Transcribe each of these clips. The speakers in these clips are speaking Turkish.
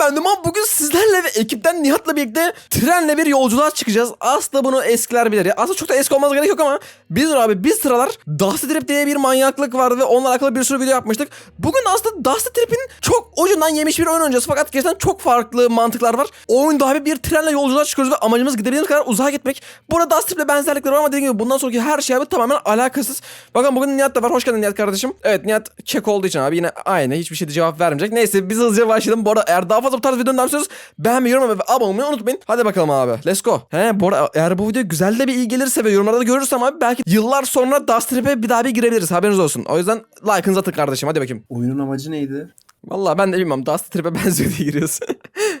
ben Duman. Bugün sizlerle ve ekipten Nihat'la birlikte trenle bir yolculuğa çıkacağız. Aslında bunu eskiler bilir ya. Aslında çok da eski olmaz gerek yok ama biz abi biz sıralar Dusty Trip diye bir manyaklık vardı ve onunla alakalı bir sürü video yapmıştık. Bugün aslında Dusty Trip'in çok ucundan yemiş bir oyun oynayacağız. Fakat gerçekten çok farklı mantıklar var. O oyunda abi bir trenle yolculuğa çıkıyoruz ve amacımız gidebildiğimiz kadar uzağa gitmek. Bu arada Dusty Trip'le benzerlikler var ama dediğim gibi bundan sonraki her şey abi tamamen alakasız. Bakın bugün Nihat da var. Hoş geldin Nihat kardeşim. Evet Nihat çek olduğu için abi yine aynı hiçbir şey de cevap vermeyecek. Neyse biz hızlıca başlayalım. Bu arada eğer daha fazla bu tarz videodan istiyorsanız beğenmeyi, yorum ve abone olmayı unutmayın. Hadi bakalım abi. Let's go. He bu arada eğer bu video güzel de bir iyi gelirse ve yorumlarda da görürsem abi belki yıllar sonra Dust Trip'e bir daha bir girebiliriz. Haberiniz olsun. O yüzden like'ınızı atın kardeşim. Hadi bakayım. Oyunun amacı neydi? Vallahi ben de bilmem. Dust Trip'e benziyor diye giriyoruz.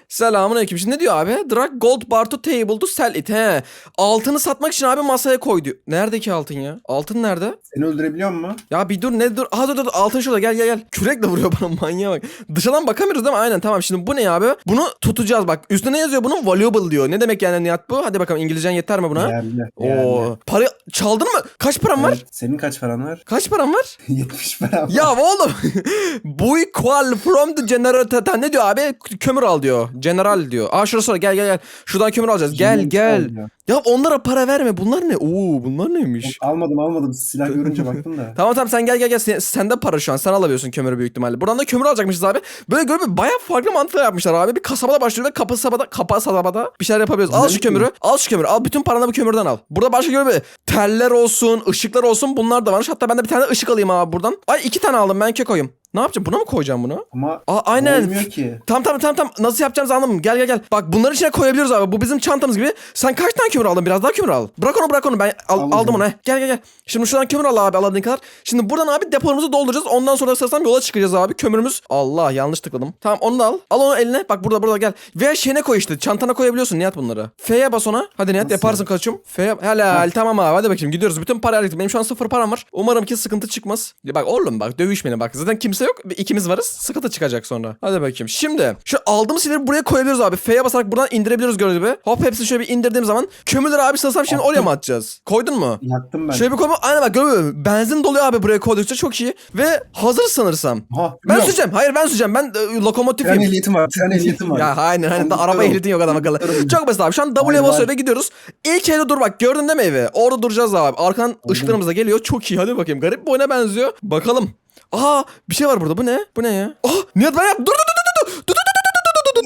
Selamun aleyküm. Şimdi ne diyor abi? Drag gold bar to table to sell it. He. Altını satmak için abi masaya koy diyor. Neredeki altın ya? Altın nerede? Seni öldürebiliyor mu? Ya bir dur ne dur. Aha dur dur altın şurada gel gel gel. Kürekle vuruyor bana manyağa bak. Dışarıdan bakamıyoruz değil mi? Aynen tamam şimdi bu ne abi? Bunu tutacağız bak. Üstüne ne yazıyor bunun? Valuable diyor. Ne demek yani Nihat bu? Hadi bakalım İngilizcen yeter mi buna? Değerli. Oo. Para çaldın mı? Kaç param var? Evet. Senin kaç paran var? Kaç param var? 70 param var. Ya oğlum. Bu equal from the generator. Ne diyor abi? Kömür al diyor. General diyor. Aa şurası var. Gel gel gel. Şuradan kömür alacağız. Gel Yemin gel. Ya onlara para verme. Bunlar ne? Oo bunlar neymiş? Almadım almadım. Silah görünce baktım da. Tamam tamam sen gel gel gel. Sen, sende para şu an. Sen alabiliyorsun kömürü büyük ihtimalle. Buradan da kömür alacakmışız abi. Böyle bir bayağı farklı mantıklar yapmışlar abi. Bir kasabada başlıyor ve kapı sabada kapa sabada bir şeyler yapabiliyoruz. Al şu kömürü. Al şu kömürü. Al bütün paranı bu kömürden al. Burada başka bir teller olsun, ışıklar olsun bunlar da varmış. Hatta ben de bir tane ışık alayım abi buradan. Ay iki tane aldım ben kekoyum. Ne yapacağım? Buna mı koyacağım bunu? Ama Aa, aynen. olmuyor ki. Tamam tamam tamam tamam. Nasıl yapacağımızı anladım. Gel gel gel. Bak bunları içine koyabiliyoruz abi. Bu bizim çantamız gibi. Sen kaç tane kömür aldın? Biraz daha kömür al. Bırak onu bırak onu. Ben al- Aldım. aldım onu. he. Gel gel gel. Şimdi şuradan kömür al abi alabildiğin kadar. Şimdi buradan abi depolarımızı dolduracağız. Ondan sonra sanırsam yola çıkacağız abi. Kömürümüz. Allah yanlış tıkladım. Tamam onu da al. Al onu eline. Bak burada burada gel. Veya şeyine koy işte. Çantana koyabiliyorsun Nihat bunları. F'ye bas ona. Hadi Nihat Nasıl? yaparsın kaçım. F'ye. Helal tamam abi. Hadi bakayım gidiyoruz. Bütün parayı hallettim. Benim şu an sıfır param var. Umarım ki sıkıntı çıkmaz. Ya bak oğlum bak dövüşmeyin bak. Zaten kimse yok. İkimiz varız. Sıkıntı çıkacak sonra. Hadi bakayım. Şimdi şu aldığımız şeyleri buraya koyabiliyoruz abi. F'ye basarak buradan indirebiliyoruz gördüğünüz gibi. Hop hepsini şöyle bir indirdiğim zaman kömürleri abi sanırsam şimdi oraya mı atacağız? Koydun mu? Yaktım ben. Şöyle bir koyma. Aynen bak görüyor musun? Benzin doluyor abi buraya koydukça çok iyi. Ve hazır sanırsam. Ha, Ben yok. süreceğim. Hayır ben süreceğim. Ben e, Tren lokomotifim. ehliyetim var. Tren ehliyetim var. Ya aynen aynen. Daha araba ehliyetin yok adam akıllı. Çok basit abi. Şu an W'ye basıyor ve gidiyoruz. İlk evde dur bak. Gördün değil mi evi? Orada duracağız abi. Arkan ışıklarımız da geliyor. Çok iyi. Hadi bakayım. Garip bir oyuna benziyor. Bakalım. Aha bir şey var burada. Bu ne? Bu ne ya? Ah Nihat ben yap. Dur dur dur.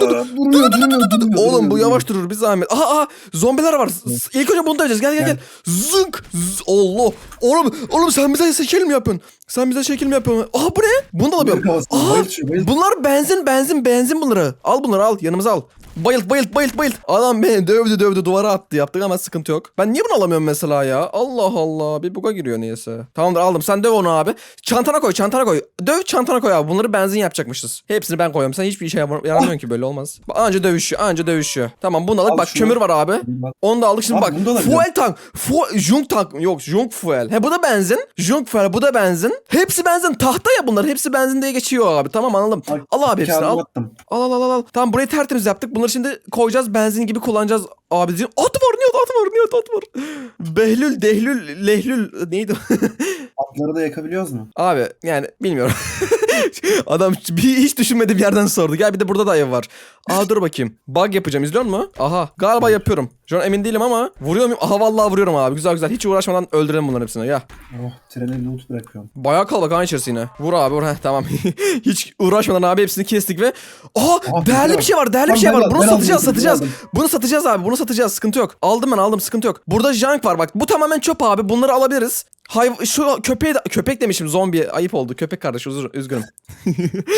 Durmuyor, durmuyor, durmuyor, Oğlum bu yavaş durur bir zahmet. Aha aha zombiler var. İlk önce bunu döveceğiz. Gel gel gel. Zınk. Z- Allah. Oğlum oğlum sen bize şekil mi yapıyorsun? Sen bize şekil mi yapıyorsun? Aha bu ne? Bunu da alamıyorum. Aha bunlar benzin benzin benzin bunları. Al bunları al yanımıza al. Bayılt bayılt bayılt bayılt. Adam beni dövdü dövdü duvara attı yaptık ama sıkıntı yok. Ben niye bunu alamıyorum mesela ya? Allah Allah bir buga giriyor niyeyse. Tamamdır aldım sen döv onu abi. Çantana koy çantana koy. Döv çantana koy abi bunları benzin yapacakmışız. Hepsini ben koyuyorum sen hiçbir işe yaramıyorsun ki böyle olmaz. Anca dövüşüyor anca dövüşüyor. Tamam bunu alıp Al bak şunu. kömür var abi. Bak. Onu da aldık şimdi Abi bak. bunu da alabilirim. Fuel tank. Fu junk tank. Yok junk fuel. He bu da benzin. Junk fuel bu da benzin. Hepsi benzin. Tahta ya bunlar. Hepsi benzin diye geçiyor abi. Tamam anladım. Bak, Al abi hepsini al. attım. Al al al al. Tamam burayı tertemiz yaptık. Bunları şimdi koyacağız. Benzin gibi kullanacağız abicim. At var Nihat at var Nihat at var. Behlül dehlül lehlül neydi? o? Atları da yakabiliyoruz mu? abi yani bilmiyorum. Adam bir hiç düşünmediğim yerden sordu. Gel bir de burada da ev var. Aa dur bakayım. Bug yapacağım izliyor musun? Aha galiba yapıyorum. Şu an emin değilim ama vuruyor muyum? Aha vallahi vuruyorum abi. Güzel güzel. Hiç uğraşmadan öldürelim bunların hepsini. Ya. Oh, trene loot bırakıyorum. Bayağı kalabalık aynı içerisi yine. Vur abi vur. Heh, tamam. Hiç uğraşmadan abi hepsini kestik ve... Aha Aha, değerli bir şey var. Değerli bir şey var. Bunu satacağız satacağız. Bunu satacağız abi. Bunu satacağız. Sıkıntı yok. Aldım ben aldım. Sıkıntı yok. Burada junk var bak. Bu tamamen çöp abi. Bunları alabiliriz. Hay şu köpeği de, köpek demişim zombi ayıp oldu köpek kardeş üzgünüm.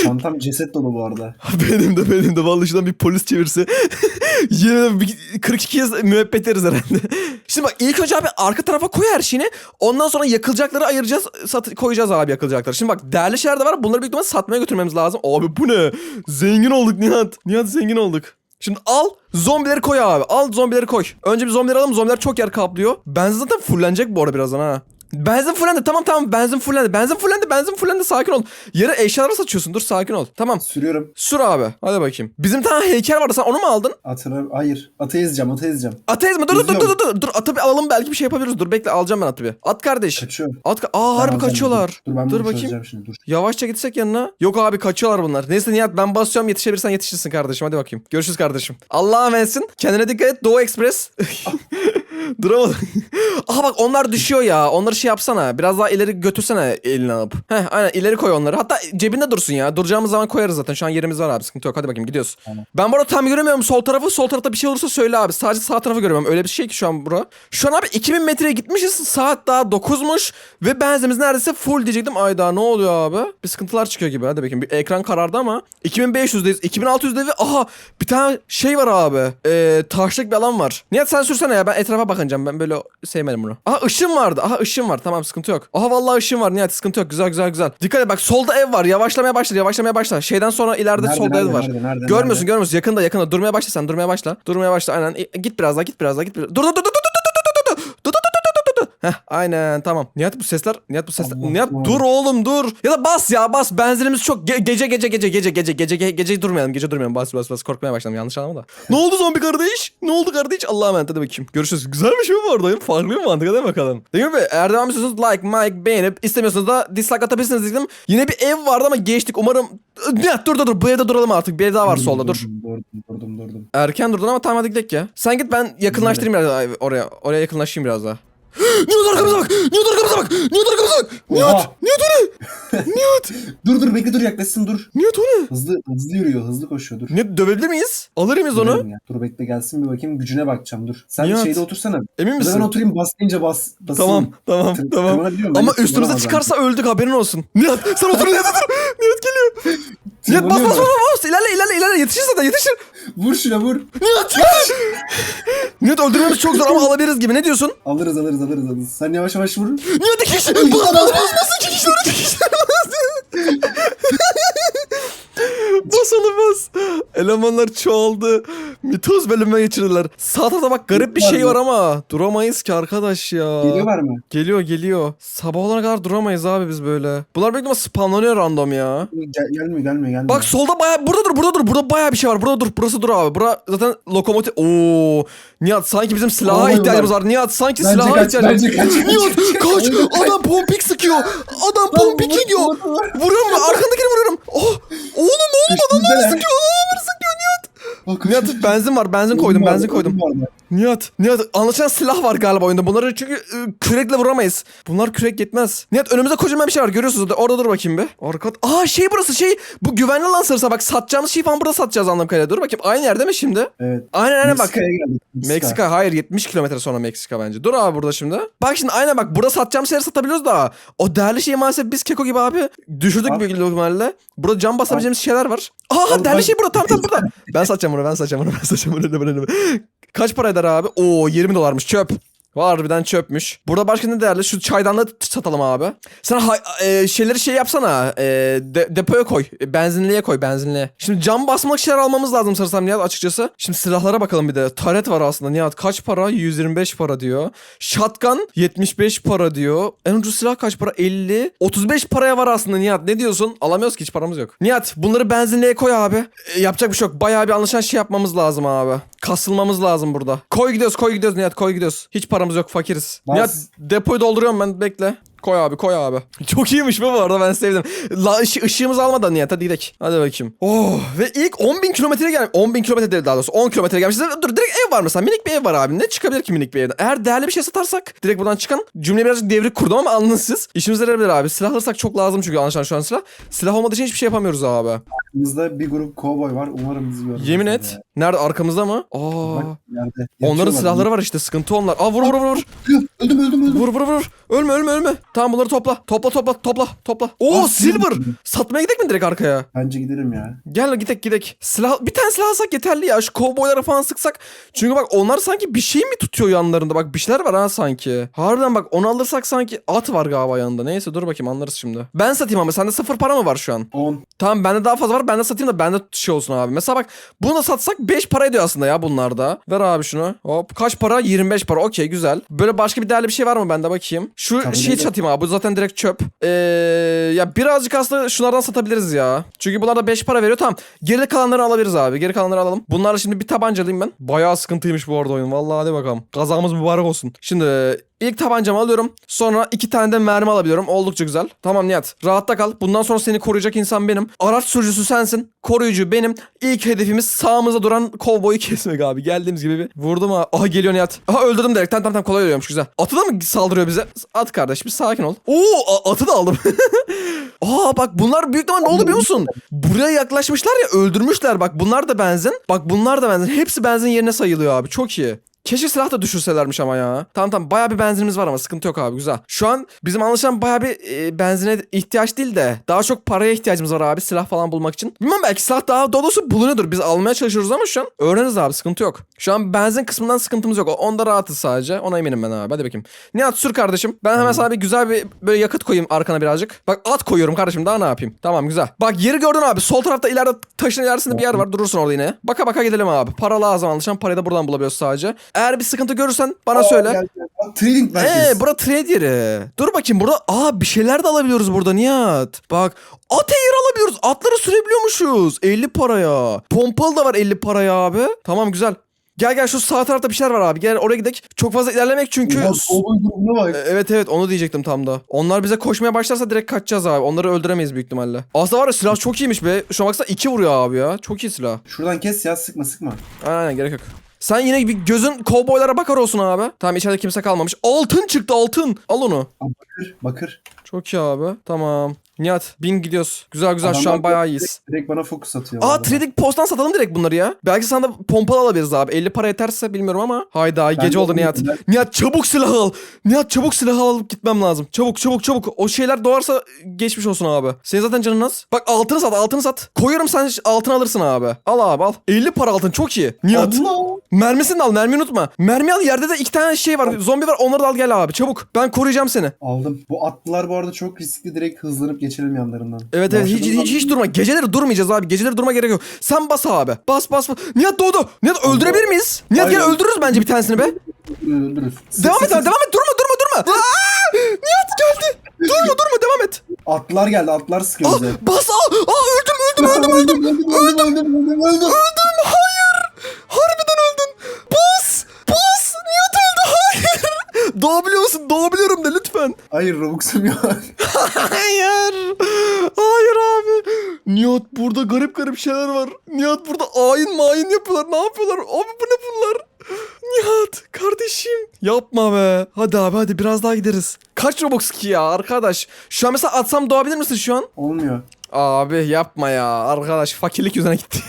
Çantam ceset dolu bu arada. benim de benim de vallahi şuradan bir polis çevirse yine de bir 42 kez müebbet yeriz herhalde. Şimdi bak ilk önce abi arka tarafa koy her şeyini ondan sonra yakılacakları ayıracağız sat koyacağız abi yakılacakları. Şimdi bak değerli şeyler de var bunları büyük ihtimalle satmaya götürmemiz lazım. Abi bu ne? Zengin olduk Nihat. Nihat zengin olduk. Şimdi al zombileri koy abi. Al zombileri koy. Önce bir zombileri alalım. Zombiler çok yer kaplıyor. Benzin zaten fullenecek bu arada birazdan ha. Benzin fullendi tamam tamam benzin fullendi. Benzin fullendi benzin fullendi sakin ol. Yere eşyaları saçıyorsun dur sakin ol. Tamam Sürüyorum. sür abi hadi bakayım. Bizim tane heykel vardı sen onu mu aldın? Atını hayır. Atı ezeceğim atı ezeceğim. Atı ezme dur dur dur dur dur. Dur atı bir alalım belki bir şey yapabiliriz. Dur bekle alacağım ben atı bir. At kardeş. Kaçıyorum. At ka- Aa Ben harbi kaçıyorlar. Dur, dur ben dur bakayım. şimdi dur. Yavaşça gitsek yanına. Yok abi kaçıyorlar bunlar. Neyse Nihat ben basıyorum yetişebilirsen yetişirsin kardeşim. Hadi bakayım. Görüşürüz kardeşim. Allah'a emanetsin. Kendine dikkat et. Doğu Express. Duramadım. Aha bak onlar düşüyor ya. Onları şey yapsana. Biraz daha ileri götürsene elini alıp. Heh aynen ileri koy onları. Hatta cebinde dursun ya. Duracağımız zaman koyarız zaten. Şu an yerimiz var abi. Sıkıntı yok. Hadi bakayım gidiyoruz. Tamam. Ben bu arada tam göremiyorum sol tarafı. Sol tarafta bir şey olursa söyle abi. Sadece sağ tarafı görüyorum. Öyle bir şey ki şu an bura. Şu an abi 2000 metreye gitmişiz. Saat daha 9'muş. Ve benzimiz neredeyse full diyecektim. Ayda ne oluyor abi? Bir sıkıntılar çıkıyor gibi. Hadi bakayım. Bir ekran karardı ama. 2500'deyiz. 2600'de ve aha bir tane şey var abi. Ee, taşlık bir alan var. Nihat sen sürsene ya. Ben etrafa bakınacağım. Ben böyle sevmedim bunu. Aha ışın vardı. Aha ışın var. Tamam sıkıntı yok. Aha vallahi ışın var. Nihat sıkıntı yok. Güzel güzel güzel. Dikkat et bak solda ev var. Yavaşlamaya başla. Yavaşlamaya başla. Şeyden sonra ileride Nerede, solda nerede, ev var. nerede, nerede, görmüyorsun nerede? görmüyorsun. Yakında yakında. Durmaya başla sen. Durmaya başla. Durmaya başla. Aynen. E, git biraz daha git biraz daha git biraz. Dur dur dur dur Heh aynen tamam. Nihat bu sesler Nihat bu sesler. Allah Nihat Allah. dur oğlum dur. Ya da bas ya bas. Benzinimiz çok Ge- gece gece gece gece gece gece gece gece durmayalım. Gece durmayalım. Bas bas bas korkmaya başladım. Yanlış anlama da. ne oldu zombi kardeş? Ne oldu kardeş? Allah'a emanet hadi bakayım. Görüşürüz. Güzel bir şey mi var orada? Farklı bir mantık hadi bakalım. Değil mi? Eğer devam istiyorsanız like, like, beğenip istemiyorsanız da dislike atabilirsiniz dedim. Yine bir ev vardı ama geçtik. Umarım Nihat dur dur dur. Bu evde duralım artık. Bir ev daha var solda dur. Durdum durdum durdum durdum. Erken durdun ama tamam hadi gidelim ya. Sen git ben yakınlaştırayım biraz daha oraya. Oraya yakınlaşayım biraz daha. Nihat arkamıza bak! Nihat arkamıza bak! Nihat arkamıza bak! Nihat! Oha. Nihat o ne? Nihat! Dur dur bekle dur yaklaşsın dur. Nihat o ne? Hızlı hızlı yürüyor hızlı koşuyor dur. Nihat dövebilir miyiz? Alır mıyız onu? Ya. Dur bekle gelsin bir bakayım gücüne bakacağım dur. Sen Nihat. şeyde otursana. Emin da misin? Ben oturayım bas deyince bas. basayım. Tamam tamam Tır- tamam. Ama Bence üstümüze tırmanamaz çıkarsa öldük haberin olsun. Nihat sen otur Nihat otur. Nihat geliyor. Nihat bas bas bas bas. İlerle ilerle ilerle yetişir zaten yetişir. Vur şuna vur. Nihat öldürmemiz çok zor ama alabiliriz gibi ne diyorsun? Alırız alırız alırız alırız. Sen yavaş yavaş vur. Nihat iki kişi. Bas bas bas iki kişi iki kişi. bas bas. Elemanlar çoğaldı. Mitoz bölümüne geçirdiler. Sağ tarafta bak garip bir şey var ama duramayız ki arkadaş ya. Geliyorlar mı? Geliyor geliyor. Sabah olana kadar duramayız abi biz böyle. Bunlar büyük ihtimalle spamlanıyor random ya. Gel, gelmiyor gelmiyor gelmiyor. Bak solda baya burada dur burada dur burada baya bir şey var. Burada dur burası dur abi. Bura zaten lokomotif. Oo. Nihat sanki bizim silaha Olmuyor ihtiyacımız var. Nihat sanki Bence silaha kaç, ihtiyacımız bence var. kaç, Nihat bence kaç. Adam pompik sıkıyor. Adam pompik yiyor. Vuruyorum? Arkandakini vuruyorum. Oh. Oğlum Oğlum ne oluyor? Bana Üstümüzdeler. sıkıyor. Aa, bana sıkıyor. Nihat benzin var. Benzin koydum. Benzin koydum. Nihat, Nihat anlaşılan silah var galiba oyunda. Bunları çünkü e, kürekle vuramayız. Bunlar kürek yetmez. Nihat önümüzde kocaman bir şey var görüyorsunuz. Orada dur bakayım bir. Arka... Aa şey burası şey. Bu güvenli lan sırsa bak satacağımız şey falan burada satacağız anladığım kadarıyla. Dur bakayım aynı yerde mi şimdi? Evet. Aynen aynen bak. Geldik. Meksika hayır 70 kilometre sonra Meksika bence. Dur abi burada şimdi. Bak şimdi aynen bak burada satacağımız şeyleri satabiliyoruz da. O değerli şeyi maalesef biz Keko gibi abi düşürdük Al. büyük ihtimalle. Burada cam basabileceğimiz şeyler var. Aa değerli şey burada tam tam burada. ben satacağım bunu ben satacağım bunu ben satacağım bunu. bunu, bunu. Kaç para eder abi? Oo 20 dolarmış çöp. Harbiden çöpmüş. Burada başka ne değerli? Şu çaydanlığı satalım abi. Sen e, şeyleri şey yapsana. E, de- depoya koy. E, benzinliğe koy benzinliğe. Şimdi cam basmak şeyler almamız lazım sanırsam Nihat açıkçası. Şimdi silahlara bakalım bir de. Taret var aslında Nihat. Kaç para? 125 para diyor. Shotgun 75 para diyor. En ucuz silah kaç para? 50. 35 paraya var aslında Nihat. Ne diyorsun? Alamıyoruz ki hiç paramız yok. Nihat bunları benzinliğe koy abi. E, yapacak bir şey yok. Bayağı bir anlaşan şey yapmamız lazım abi. Kasılmamız lazım burada. Koy gidiyoruz koy gidiyoruz Nihat koy gidiyoruz. Hiç paramız yok fakiriz. Bas. Nihat depoyu dolduruyorum ben bekle. Koy abi koy abi. Çok iyiymiş bu bu arada ben sevdim. La, ışı- ışığımızı almadan Nihat hadi gidelim. Hadi bakayım. Oh ve ilk 10 bin kilometreye gel 10 bin kilometre değil daha doğrusu 10 kilometre gelmişiz. Dur direkt ev var mesela minik bir ev var abi. Ne çıkabilir ki minik bir evden? Eğer değerli bir şey satarsak direkt buradan çıkan cümle birazcık devrik kurdum ama anladınız siz. İşimize yarayabilir abi. Silah alırsak çok lazım çünkü anlaşılan şu an silah. Silah olmadığı için hiçbir şey yapamıyoruz abi. Bizde bir grup kovboy var. Umarım bizi görmez. Yemin et. Nerede arkamızda mı? Aa. Bak. Onların silahları var işte sıkıntı onlar. Aa vur vur vur vur. Öldüm öldüm öldüm. Vur vur vur. Ölme ölme ölme. Tamam bunları topla. Topla topla topla topla. Oo Ah, silver. Satmaya gidelim mi direkt arkaya? Bence giderim ya. Gel gidek gidek. Silah bir tane silah alsak yeterli ya. Şu kovboylara falan sıksak. Çünkü bak onlar sanki bir şey mi tutuyor yanlarında? Bak bir şeyler var ha sanki. Harbiden bak onu alırsak sanki at var galiba yanında. Neyse dur bakayım anlarız şimdi. Ben satayım ama sende sıfır para mı var şu an? 10. Tamam bende daha fazla var. Ben de satayım da bende şey olsun abi. Mesela bak bunu da satsak 5 para ediyor aslında ya bunlarda. Ver abi şunu. Hop kaç para? 25 para. Okey güzel. Böyle başka bir değerli bir şey var mı bende bakayım. Şu Tabii şeyi satayım abi. Bu zaten direkt çöp. Ee, ya birazcık aslında şunlardan satabiliriz ya. Çünkü bunlar da 5 para veriyor. Tamam. Geri kalanları alabiliriz abi. Geri kalanları alalım. Bunlarla şimdi bir tabanca alayım ben. Bayağı sıkıntıymış bu arada oyun. Vallahi hadi bakalım. Kazamız mübarek olsun. Şimdi ilk tabancamı alıyorum. Sonra iki tane de mermi alabiliyorum. Oldukça güzel. Tamam Nihat. Rahatta kal. Bundan sonra seni koruyacak insan benim. Araç sürücüsü sensin. Koruyucu benim. İlk hedefimiz sağımızda duran kovboyu kesmek abi. Geldiğimiz gibi bir vurdum ha. Aha geliyor Nihat. Aha öldürdüm direkt. Tamam tamam kolay oluyormuş güzel. Atı da mı saldırıyor bize? At kardeş bir sakin ol. Oo atı da aldım. Aa bak bunlar büyük ihtimal ne oldu biliyor musun? Buraya yaklaşmışlar ya öldürmüşler bak bunlar da benzin. Bak bunlar da benzin. Hepsi benzin yerine sayılıyor abi çok iyi. Keşke silah da düşürselermiş ama ya. Tamam tamam baya bir benzinimiz var ama sıkıntı yok abi güzel. Şu an bizim anlaşılan baya bir e, benzine ihtiyaç değil de daha çok paraya ihtiyacımız var abi silah falan bulmak için. Bilmem belki silah daha doğrusu bulunuyordur. Biz almaya çalışıyoruz ama şu an öğreniriz abi sıkıntı yok. Şu an benzin kısmından sıkıntımız yok. Onda rahatız sadece. Ona eminim ben abi. Hadi bakayım. Nihat sür kardeşim. Ben hemen sana bir güzel bir böyle yakıt koyayım arkana birazcık. Bak at koyuyorum kardeşim daha ne yapayım. Tamam güzel. Bak yeri gördün abi. Sol tarafta ileride taşın ilerisinde bir yer var. Durursun orada yine. Baka baka gidelim abi. Para lazım anlaşılan. Parayı da buradan bulabiliyoruz sadece. Eğer bir sıkıntı görürsen bana Aa, söyle. gel, gel. Bak, Trading merkezi. Eee bura trade yeri. Dur bakayım burada. Aa bir şeyler de alabiliyoruz burada Nihat. Bak at eğer alabiliyoruz. Atları sürebiliyormuşuz. 50 paraya. Pompalı da var 50 paraya abi. Tamam güzel. Gel gel şu sağ tarafta bir şeyler var abi. Gel oraya gidelim. Çok fazla ilerlemek çünkü... Cowboy grubuna E, bak. Evet evet onu diyecektim tam da. Onlar bize koşmaya başlarsa direkt kaçacağız abi. Onları öldüremeyiz büyük ihtimalle. Aslında var ya silah çok iyiymiş be. Şuna baksana iki vuruyor abi ya. Çok iyi silah. Şuradan kes ya sıkma sıkma. Aynen gerek yok. Sen yine bir gözün kovboylara bakar olsun abi. Tamam içeride kimse kalmamış. Altın çıktı altın. Al onu. Bakır bakır. Çok iyi abi. Tamam. Nihat bin gidiyoruz. Güzel güzel şu an bayağı direkt- iyiyiz. Direkt bana fokus atıyor. Aa vallahi. trading posttan satalım direkt bunları ya. Belki sana da pompalı alabiliriz abi. 50 para yeterse bilmiyorum ama. Hayda Ben gece oldu Nihat. ben- Nihat çabuk silah al. Nihat çabuk silah alıp gitmem lazım. Çabuk çabuk çabuk. O şeyler doğarsa geçmiş olsun abi. Senin zaten canın az. Bak altını sat altını sat. Koyuyorum sen altın alırsın abi. Al abi al. 50 para altın çok iyi. Nihat. Allah. Mermisini al mermi unutma. Mermi al yerde de iki tane şey var. Zombi var onları da al gel abi çabuk. Ben koruyacağım seni. Aldım. Bu atlılar bu arada çok riskli. Direkt hızlanıp geçelim yanlarından. Evet evet hiç, hiç, hiç durma. Geceleri durmayacağız abi. Geceleri durma gerek yok. Sen bas abi. Bas bas bas. Nihat doğdu. Nihat öldürebilir miyiz? Nihat gel öldürürüz bence bir tanesini be. Öldürürüz. Devam et abi devam et. Durma durma durma. Aa! Nihat geldi. Durma durma devam et. Atlar geldi atlar sıkıyor bize. bas aa, aa öldüm öldüm öldüm öldüm. öldüm öldüm öldüm öldüm hayır. Harbiden öldün. Bas. Bas. Nihat öldü hayır. Doğabiliyor musun? Lütfen. Hayır Robux'um yok. Hayır. Hayır abi. Nihat burada garip garip şeyler var. Nihat burada ayin mayin yapıyorlar. Ne yapıyorlar? Abi bu ne bunlar? Nihat kardeşim. Yapma be. Hadi abi hadi biraz daha gideriz. Kaç Robux ki ya arkadaş? Şu an mesela atsam doğabilir misin şu an? Olmuyor. Abi yapma ya. Arkadaş fakirlik yüzüne gitti.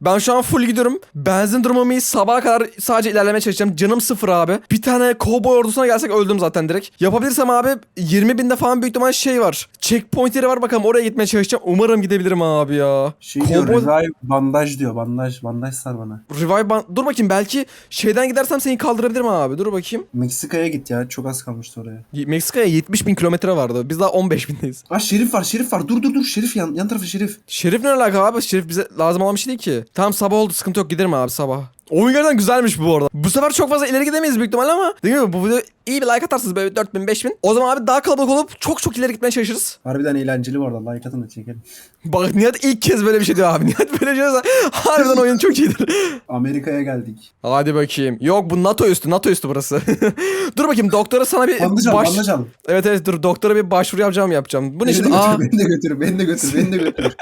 ben şu an full gidiyorum. Benzin durumum iyi. Sabaha kadar sadece ilerlemeye çalışacağım. Canım sıfır abi. Bir tane kovboy ordusuna gelsek öldüm zaten direkt. Yapabilirsem abi 20 binde falan büyük ihtimal şey var. Checkpoint yeri var bakalım oraya gitmeye çalışacağım. Umarım gidebilirim abi ya. Şey diyor Kovboy- revive bandaj diyor bandaj. Bandaj sar bana. Revive ban- Dur bakayım belki şeyden gidersem seni kaldırabilirim abi. Dur bakayım. Meksika'ya git ya çok az kalmıştı oraya. Meksika'ya 70 bin kilometre vardı. Biz daha 15 bindeyiz. Aa şerif var şerif var dur dur dur şerif yan, yan tarafı şerif. Şerif ne alaka abi? Şerif bize lazım olan bir şey değil ki. Tamam sabah oldu sıkıntı yok giderim abi sabah. Oyun gerçekten güzelmiş bu arada. Bu sefer çok fazla ileri gidemeyiz büyük ihtimalle ama dediğim gibi bu video iyi bir like atarsınız böyle 4000 5000. O zaman abi daha kalabalık olup çok çok ileri gitmeye çalışırız. Harbiden eğlenceli bu arada like atın da çekelim. Bak Nihat ilk kez böyle bir şey diyor abi. Nihat böyle şey diyorsa harbiden oyun çok iyidir. Amerika'ya geldik. Hadi bakayım. Yok bu NATO üstü NATO üstü burası. dur bakayım doktora sana bir Bandaj al baş... bandaj al. Evet evet dur doktora bir başvuru yapacağım yapacağım. Bu ne Beni de şimdi? götür Aa, beni de götür beni de götür beni de götür.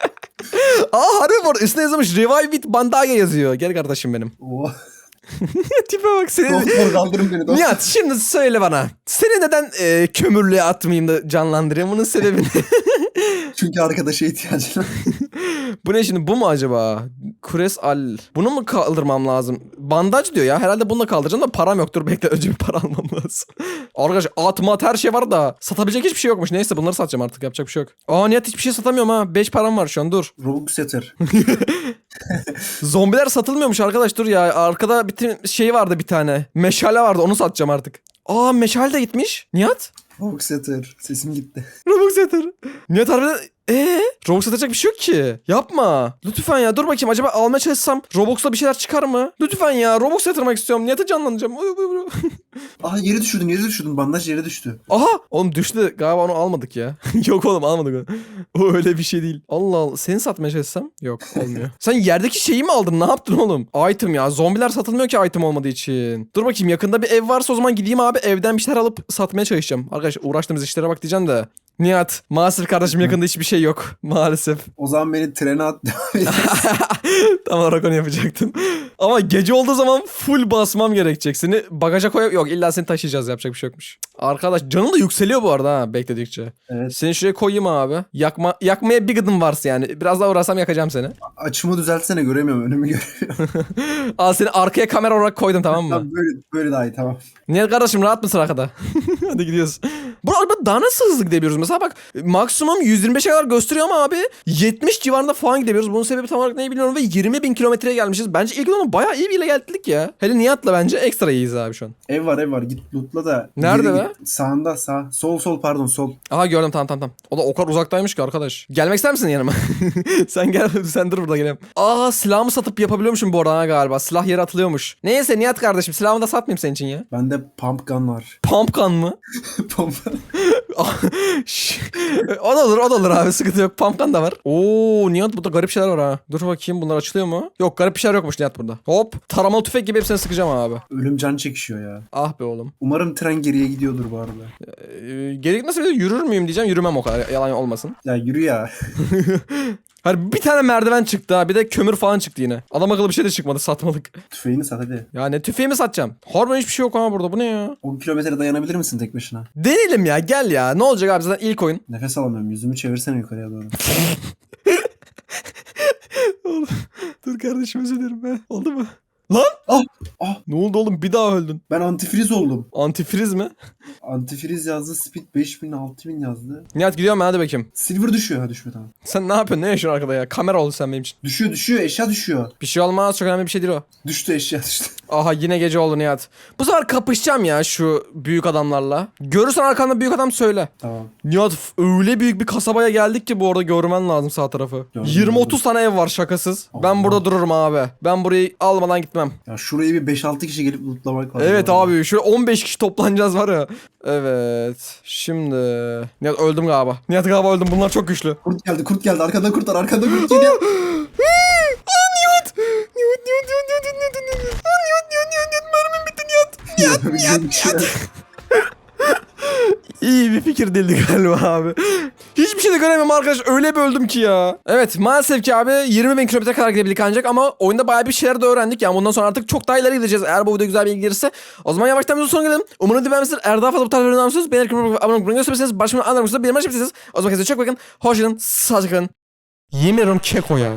aa harbi bu arada üstüne yazılmış Revive with Bandage yazıyor. Gel kardeşim benim. Oo. Tipe bak senin. Doktor kaldırın beni doktor. Nihat şimdi söyle bana. Seni neden e, kömürlüğe atmayayım da canlandırayım? Bunun sebebi ne? Çünkü arkadaşa ihtiyacın var. bu ne şimdi? Bu mu acaba? Kures al. Bunu mu kaldırmam lazım? Bandaj diyor ya. Herhalde bununla kaldıracağım da param yoktur. Bekle önce bir para almam lazım. Arkadaş at mat her şey var da satabilecek hiçbir şey yokmuş. Neyse bunları satacağım artık. Yapacak bir şey yok. Aa Nihat hiçbir şey satamıyorum ha. 5 param var şu an dur. Robux yatır. Zombiler satılmıyormuş arkadaş dur ya. Arkada bir şey vardı bir tane. Meşale vardı onu satacağım artık. Aa meşale de gitmiş. Nihat? Robux yatır. Sesim gitti. Robux yeter. Nihat harbiden Ee, Robux satacak bir şey yok ki. Yapma. Lütfen ya dur bakayım acaba almaya çalışsam Robux'la bir şeyler çıkar mı? Lütfen ya Robux yatırmak istiyorum. Nihat'ı canlanacağım. Aha yere düşürdün yere düşürdün. Bandaj yere düştü. Aha oğlum düştü galiba onu almadık ya. yok oğlum almadık onu. O öyle bir şey değil. Allah Allah seni satmaya çalışsam yok olmuyor. Sen yerdeki şeyi mi aldın ne yaptın oğlum? Item ya zombiler satılmıyor ki item olmadığı için. Dur bakayım yakında bir ev varsa o zaman gideyim abi evden bir şeyler alıp satmaya çalışacağım. Arkadaş uğraştığımız işlere bak diyeceğim de. Nihat maalesef kardeşim yakında hiçbir şey yok maalesef. O zaman beni trene at. Tam olarak onu yapacaktım. Ama gece olduğu zaman full basmam gerekecek. Seni bagaja koy yok illa seni taşıyacağız yapacak bir şey yokmuş. Arkadaş canın da yükseliyor bu arada ha bekledikçe. evet. Seni şuraya koyayım abi. Yakma yakmaya bir gıdım varsa yani. Biraz daha uğraşsam yakacağım seni. Açımı düzeltsene göremiyorum önümü göremiyorum. Al seni arkaya kamera olarak koydum tamam mı? Tamam, böyle, böyle daha iyi tamam. Niye kardeşim rahat mısın arkada? Hadi gidiyoruz. Bu araba daha nasıl hızlı gidebiliyoruz? Mesela bak maksimum 125'e kadar gösteriyor ama abi 70 civarında falan gidebiliyoruz. Bunun sebebi tam olarak ne bilmiyorum ve 20 bin kilometreye gelmişiz. Bence ilk zaman bayağı iyi bir ile geldik ya. Hele Nihat'la bence ekstra iyiyiz abi şu an. Ev var ev var git lootla da. Nerede be? git. Sağında sağ. Sol sol pardon sol. Aha gördüm tamam tamam tamam. O da o kadar uzaktaymış ki arkadaş. Gelmek ister misin yanıma? sen gel sen dur burada geleyim. Aa silahımı satıp yapabiliyormuşum bu arada galiba. Silah yere atılıyormuş. Neyse Nihat kardeşim silahımı da satmayayım senin için ya. Bende pump gun var. Pump gun mı? pump. O da olur o da olur abi sıkıntı yok. Pump gun da var. Oo Nihat burada garip şeyler var ha. Dur bakayım bunlar açılıyor mu? Yok garip bir şeyler yokmuş Nihat burada. Hop taramalı tüfek gibi hepsini sıkacağım abi. Ölüm can çekişiyor ya. Ah be oğlum. Umarım tren geriye gidiyordur bu arada. Ee, geri gitmese bile yürür müyüm diyeceğim yürümem o kadar yalan olmasın. Ya yürü ya. Hani bir tane merdiven çıktı ha bir de kömür falan çıktı yine. Adam akıllı bir şey de çıkmadı satmalık. Tüfeğini sat hadi. Ya ne tüfeği mi satacağım? Harbiden hiçbir şey yok ama burada bu ne ya? 10 kilometre dayanabilir misin tek başına? Deneyelim ya gel ya ne olacak abi zaten ilk oyun. Nefes alamıyorum. Yüzümü çevirsene yukarıya doğru. Dur kardeşim özür dilerim be. Oldu mu? Lan! Ah! Ah! Ne oldu oğlum bir daha öldün. Ben antifriz oldum. Antifriz mi? Antifriz yazdı. Speed 5000 6000 yazdı. Nihat gidiyorum hadi bakayım. Silver düşüyor. Ha düşmüyor tamam. Sen ne yapıyorsun? Ne yaşıyorsun arkada ya? Kamera oldu sen benim için. Düşüyor düşüyor. Eşya düşüyor. Bir şey olmaz çok önemli bir şey değil o. Düştü eşya düştü. Aha yine gece oldu Nihat. Bu sefer kapışacağım ya şu büyük adamlarla. Görürsen arkanda büyük adam söyle. tamam. Nihat öyle büyük bir kasabaya geldik ki bu arada görmen lazım sağ tarafı. Gördüm, 20-30 gördüm. tane ev var şakasız. Ben Allah. burada dururum abi. Ben burayı almadan gitmem. Ya şurayı bir 5-6 kişi gelip lootlamak lazım. Evet abi şöyle 15 kişi toplanacağız var ya. Evet. Şimdi Nihat öldüm galiba. Nihat galiba öldüm. Bunlar çok güçlü. Kurt geldi kurt geldi. Arkada kurt var. Arkada kurt geliyor. Nihat, Nihat, Nihat. İyi bir fikir değildi galiba abi. Hiçbir şey de göremiyorum arkadaş. Öyle bir öldüm ki ya. Evet maalesef ki abi 20 bin kilometre kadar gidebildik ancak ama oyunda bayağı bir şeyler de öğrendik. Yani bundan sonra artık çok daha ileri gideceğiz. Eğer bu video güzel bir ilgi gelirse. O zaman yavaştan videonun sonuna gelelim. Umarım beğenmişsiniz. Eğer daha fazla bu tarz videoları anlamışsınız. Beğenir kanalıma abone olmayı gösterirseniz. Başımın anlamışsınız. Benim için O zaman kendinize çok bakın. Hoşçakalın. Sağlıcakla kalın. Yemin ediyorum keko ya.